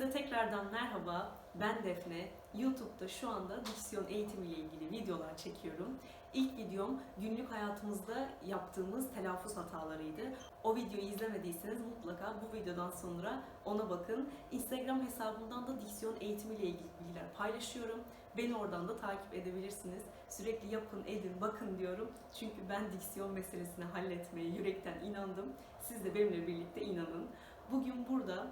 Herkese tekrardan merhaba. Ben Defne. YouTube'da şu anda diksiyon eğitimi ile ilgili videolar çekiyorum. İlk videom günlük hayatımızda yaptığımız telaffuz hatalarıydı. O videoyu izlemediyseniz mutlaka bu videodan sonra ona bakın. Instagram hesabımdan da diksiyon eğitimi ile ilgili bilgiler paylaşıyorum. Beni oradan da takip edebilirsiniz. Sürekli yapın, edin, bakın diyorum. Çünkü ben diksiyon meselesini halletmeye yürekten inandım. Siz de benimle birlikte inanın. Bugün burada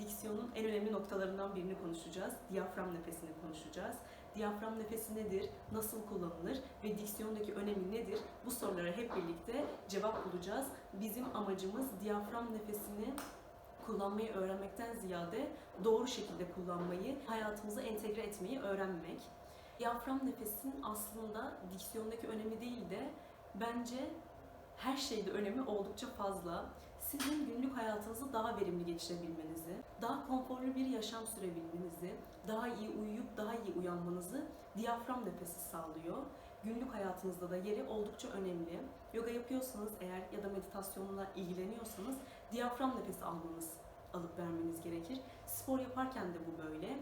diksiyonun en önemli noktalarından birini konuşacağız. Diyafram nefesini konuşacağız. Diyafram nefesi nedir? Nasıl kullanılır? Ve diksiyondaki önemi nedir? Bu sorulara hep birlikte cevap bulacağız. Bizim amacımız diyafram nefesini kullanmayı öğrenmekten ziyade doğru şekilde kullanmayı, hayatımıza entegre etmeyi öğrenmek. Diyafram nefesin aslında diksiyondaki önemi değil de bence her şeyde önemi oldukça fazla. Sizin günlük hayatınızı daha verimli geçirebilmenizi, daha konforlu bir yaşam sürebilmenizi, daha iyi uyuyup daha iyi uyanmanızı diyafram nefesi sağlıyor. Günlük hayatınızda da yeri oldukça önemli. Yoga yapıyorsanız eğer ya da meditasyonla ilgileniyorsanız diyafram nefesi almanız, alıp vermeniz gerekir. Spor yaparken de bu böyle.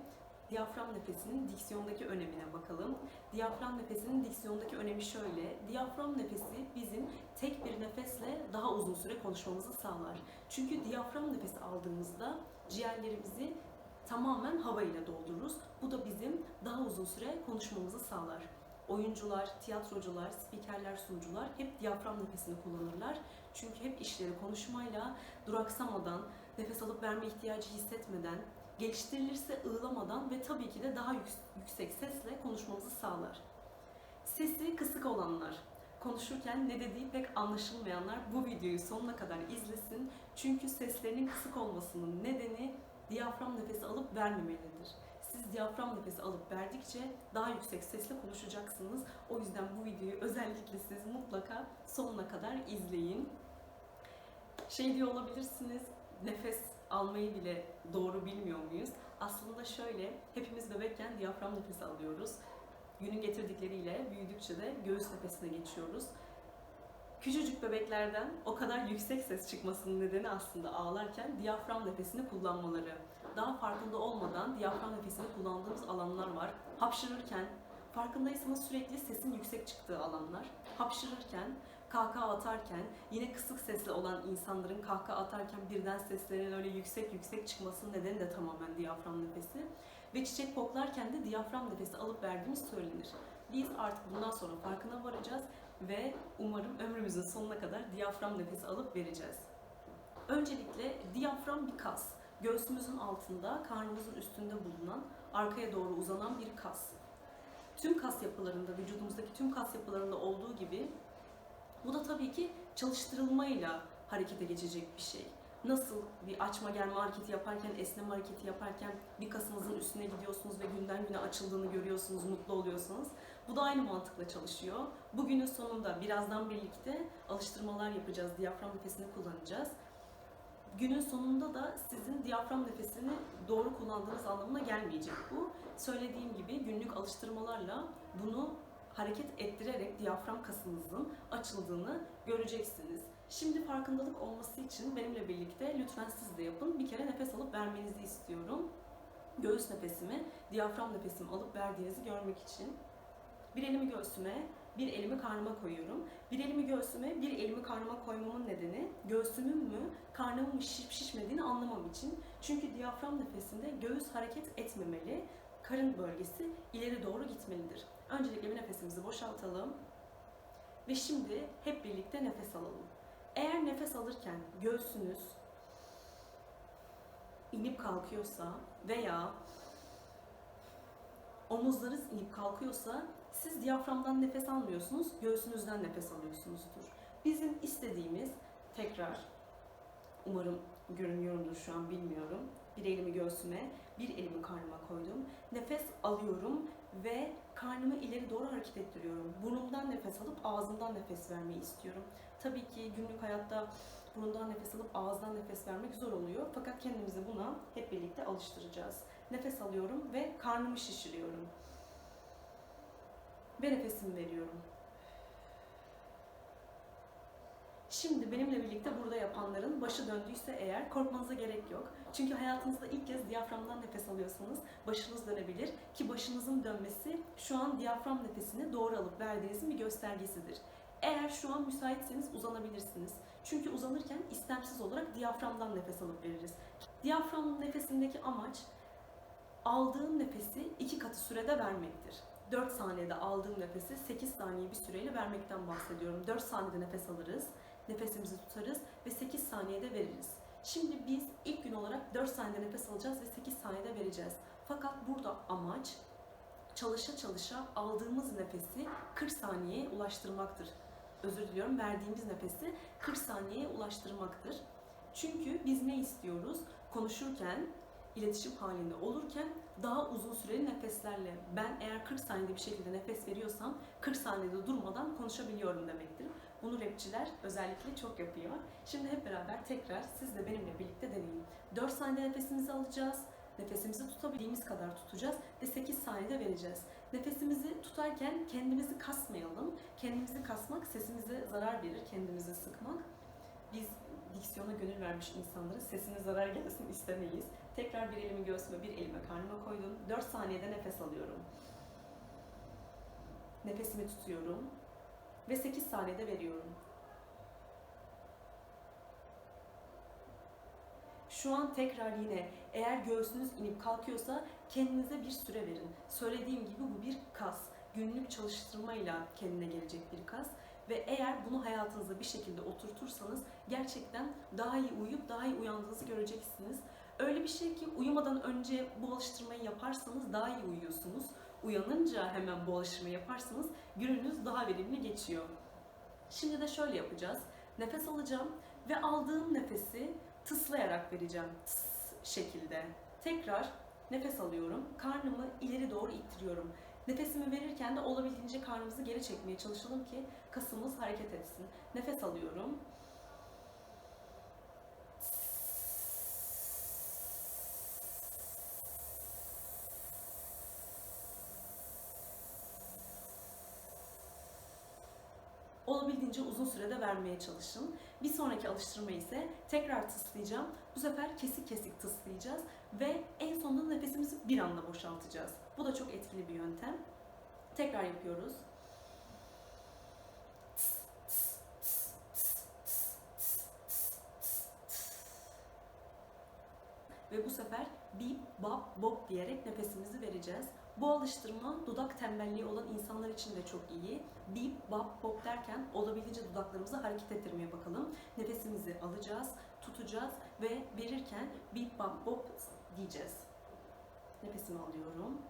Diyafram nefesinin diksiyondaki önemine bakalım. Diyafram nefesinin diksiyondaki önemi şöyle. Diyafram nefesi bizim tek bir nefesle daha uzun süre konuşmamızı sağlar. Çünkü diyafram nefesi aldığımızda ciğerlerimizi tamamen hava ile doldururuz. Bu da bizim daha uzun süre konuşmamızı sağlar. Oyuncular, tiyatrocular, spikerler, sunucular hep diyafram nefesini kullanırlar. Çünkü hep işleri konuşmayla, duraksamadan, nefes alıp verme ihtiyacı hissetmeden, geliştirilirse ığlamadan ve tabii ki de daha yüksek sesle konuşmamızı sağlar. Sesi kısık olanlar, konuşurken ne dediği pek anlaşılmayanlar bu videoyu sonuna kadar izlesin. Çünkü seslerinin kısık olmasının nedeni diyafram nefesi alıp vermemelidir. Siz diyafram nefesi alıp verdikçe daha yüksek sesle konuşacaksınız. O yüzden bu videoyu özellikle siz mutlaka sonuna kadar izleyin. Şey diyor olabilirsiniz, nefes almayı bile doğru bilmiyor muyuz? Aslında şöyle, hepimiz bebekken diyafram nefesi alıyoruz. Günün getirdikleriyle büyüdükçe de göğüs nefesine geçiyoruz. Küçücük bebeklerden o kadar yüksek ses çıkmasının nedeni aslında ağlarken diyafram nefesini kullanmaları. Daha farkında olmadan diyafram nefesini kullandığımız alanlar var. Hapşırırken, farkındaysanız sürekli sesin yüksek çıktığı alanlar. Hapşırırken, kahkaha atarken, yine kısık sesli olan insanların kahkaha atarken birden seslerinin öyle yüksek yüksek çıkmasının nedeni de tamamen diyafram nefesi. Ve çiçek koklarken de diyafram nefesi alıp verdiğimiz söylenir. Biz artık bundan sonra farkına varacağız ve umarım ömrümüzün sonuna kadar diyafram nefesi alıp vereceğiz. Öncelikle diyafram bir kas. Göğsümüzün altında, karnımızın üstünde bulunan, arkaya doğru uzanan bir kas. Tüm kas yapılarında, vücudumuzdaki tüm kas yapılarında olduğu gibi bu da tabii ki çalıştırılmayla harekete geçecek bir şey. Nasıl bir açma germe hareketi yaparken, esneme hareketi yaparken bir kasınızın üstüne gidiyorsunuz ve günden güne açıldığını görüyorsunuz, mutlu oluyorsunuz. Bu da aynı mantıkla çalışıyor. Bugünün sonunda birazdan birlikte alıştırmalar yapacağız, diyafram nefesini kullanacağız. Günün sonunda da sizin diyafram nefesini doğru kullandığınız anlamına gelmeyecek bu. Söylediğim gibi günlük alıştırmalarla bunu hareket ettirerek diyafram kasınızın açıldığını göreceksiniz. Şimdi farkındalık olması için benimle birlikte lütfen siz de yapın. Bir kere nefes alıp vermenizi istiyorum. Göğüs nefesimi, diyafram nefesimi alıp verdiğinizi görmek için. Bir elimi göğsüme, bir elimi karnıma koyuyorum. Bir elimi göğsüme, bir elimi karnıma koymamın nedeni göğsümün mü, karnımın mı şişip şişmediğini anlamam için. Çünkü diyafram nefesinde göğüs hareket etmemeli, karın bölgesi ileri doğru gitmelidir. Öncelikle bir nefesimizi boşaltalım. Ve şimdi hep birlikte nefes alalım. Eğer nefes alırken göğsünüz inip kalkıyorsa veya omuzlarınız inip kalkıyorsa siz diyaframdan nefes almıyorsunuz, göğsünüzden nefes alıyorsunuzdur. Bizim istediğimiz tekrar umarım görünüyorumdur şu an bilmiyorum. Bir elimi göğsüme, bir elimi karnıma koydum. Nefes alıyorum ve karnımı ileri doğru hareket ettiriyorum. Burnumdan nefes alıp ağzımdan nefes vermeyi istiyorum. Tabii ki günlük hayatta burundan nefes alıp ağızdan nefes vermek zor oluyor. Fakat kendimizi buna hep birlikte alıştıracağız. Nefes alıyorum ve karnımı şişiriyorum. Ve nefesimi veriyorum. Şimdi benimle birlikte burada yapanların başı döndüyse eğer korkmanıza gerek yok. Çünkü hayatınızda ilk kez diyaframdan nefes alıyorsanız başınız dönebilir ki başınızın dönmesi şu an diyafram nefesini doğru alıp verdiğinizin bir göstergesidir. Eğer şu an müsaitseniz uzanabilirsiniz. Çünkü uzanırken istemsiz olarak diyaframdan nefes alıp veririz. Diyafram nefesindeki amaç aldığım nefesi iki katı sürede vermektir. 4 saniyede aldığım nefesi 8 saniye bir süreyle vermekten bahsediyorum. 4 saniyede nefes alırız, nefesimizi tutarız ve 8 saniyede veririz. Şimdi biz ilk gün olarak 4 saniyede nefes alacağız ve 8 saniyede vereceğiz. Fakat burada amaç çalışa çalışa aldığımız nefesi 40 saniyeye ulaştırmaktır. Özür diliyorum, verdiğimiz nefesi 40 saniyeye ulaştırmaktır. Çünkü biz ne istiyoruz? Konuşurken, iletişim halinde olurken daha uzun süreli nefeslerle ben eğer 40 saniyede bir şekilde nefes veriyorsam 40 saniyede durmadan konuşabiliyorum demektir. Bunu rapçiler özellikle çok yapıyor. Şimdi hep beraber tekrar siz de benimle birlikte deneyin. 4 saniyede nefesimizi alacağız. Nefesimizi tutabildiğimiz kadar tutacağız ve 8 saniyede vereceğiz. Nefesimizi tutarken kendimizi kasmayalım. Kendimizi kasmak sesimize zarar verir, kendimizi sıkmak. Biz diksiyona gönül vermiş insanlarız. Sesine zarar gelsin istemeyiz. Tekrar bir elimi göğsüme, bir elime karnıma koydum. 4 saniyede nefes alıyorum. Nefesimi tutuyorum ve 8 saniyede veriyorum. Şu an tekrar yine eğer göğsünüz inip kalkıyorsa kendinize bir süre verin. Söylediğim gibi bu bir kas. Günlük çalıştırmayla kendine gelecek bir kas. Ve eğer bunu hayatınıza bir şekilde oturtursanız gerçekten daha iyi uyuyup daha iyi uyandığınızı göreceksiniz. Öyle bir şey ki uyumadan önce bu alıştırmayı yaparsanız daha iyi uyuyorsunuz. Uyanınca hemen bu alıştırmayı yaparsanız gününüz daha verimli geçiyor. Şimdi de şöyle yapacağız. Nefes alacağım ve aldığım nefesi tıslayarak vereceğim. Tıs şekilde. Tekrar nefes alıyorum. Karnımı ileri doğru ittiriyorum. Nefesimi verirken de olabildiğince karnımızı geri çekmeye çalışalım ki kasımız hareket etsin. Nefes alıyorum. Olabildiğince uzun sürede vermeye çalışın. Bir sonraki alıştırma ise tekrar tıslayacağım. Bu sefer kesik kesik tıslayacağız ve en sonunda nefesimizi bir anda boşaltacağız. Bu da çok etkili bir yöntem. Tekrar yapıyoruz. Ve bu sefer bip, bap, bop diyerek nefesimizi vereceğiz. Bu alıştırma dudak tembelliği olan insanlar için de çok iyi. Bip, bap, bop derken olabildiğince dudaklarımızı hareket ettirmeye bakalım. Nefesimizi alacağız, tutacağız ve verirken bip, bap, bop diyeceğiz. Nefesimi alıyorum.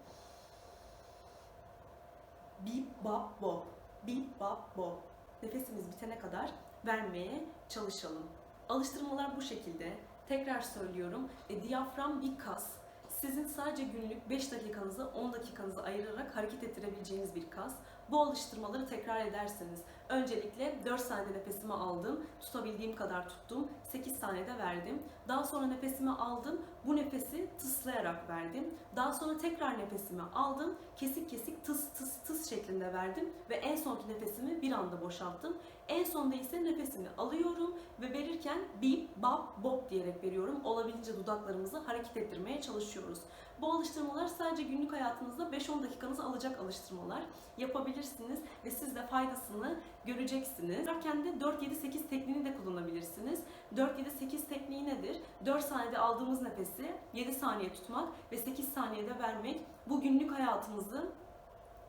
Bip, bap, bop. Bip, bap, bop. Nefesimiz bitene kadar vermeye çalışalım. Alıştırmalar bu şekilde. Tekrar söylüyorum. E, diyafram bir kas. Sizin sadece günlük 5 dakikanızı 10 dakikanızı ayırarak hareket ettirebileceğiniz bir kas. Bu alıştırmaları tekrar ederseniz öncelikle 4 saniyede nefesimi aldım, tutabildiğim kadar tuttum, 8 saniyede verdim. Daha sonra nefesimi aldım, bu nefesi tıslayarak verdim. Daha sonra tekrar nefesimi aldım, kesik kesik tıs tıs tıs şeklinde verdim ve en sonki nefesimi bir anda boşalttım. En sonda ise nefesimi alıyorum ve verirken bip, bap, bop diyerek veriyorum. Olabildiğince dudaklarımızı hareket ettirmeye çalışıyoruz. Bu alıştırmalar sadece günlük hayatınızda 5-10 dakikanızı alacak alıştırmalar. Yapabilirsiniz ve siz de faydasını göreceksiniz. De 4-7-8 tekniğini de kullanabilirsiniz. 4-7-8 tekniği nedir? 4 saniyede aldığımız nefesi 7 saniye tutmak ve 8 saniyede vermek. Bu günlük hayatımızı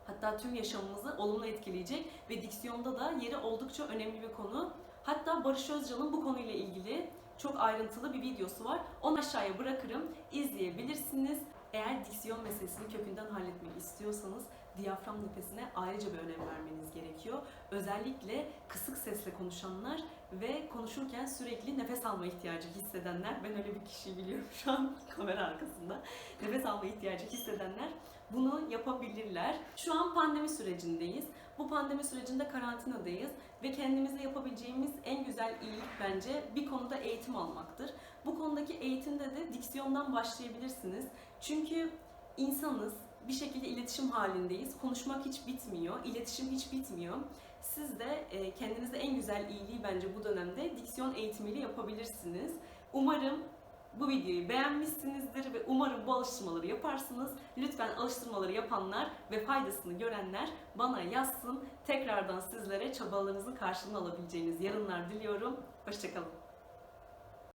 hatta tüm yaşamımızı olumlu etkileyecek ve diksiyonda da yeri oldukça önemli bir konu. Hatta Barış Özcan'ın bu konuyla ilgili çok ayrıntılı bir videosu var. Onu aşağıya bırakırım. izleyebilirsiniz. Eğer diksiyon meselesini kökünden halletmek istiyorsanız diyafram nefesine ayrıca bir önem vermeniz gerekiyor. Özellikle kısık sesle konuşanlar ve konuşurken sürekli nefes alma ihtiyacı hissedenler, ben öyle bir kişiyi biliyorum şu an kamera arkasında, nefes alma ihtiyacı hissedenler bunu yapabilirler. Şu an pandemi sürecindeyiz. Bu pandemi sürecinde karantinadayız ve kendimize yapabileceğimiz en güzel iyilik bence bir konuda eğitim almaktır. Bu konudaki eğitimde de diksiyondan başlayabilirsiniz. Çünkü insanız, bir şekilde iletişim halindeyiz. Konuşmak hiç bitmiyor, iletişim hiç bitmiyor. Siz de e, kendinize en güzel iyiliği bence bu dönemde diksiyon eğitimiyle yapabilirsiniz. Umarım bu videoyu beğenmişsinizdir ve umarım bu alıştırmaları yaparsınız. Lütfen alıştırmaları yapanlar ve faydasını görenler bana yazsın. Tekrardan sizlere çabalarınızın karşılığını alabileceğiniz yarınlar diliyorum. Hoşçakalın.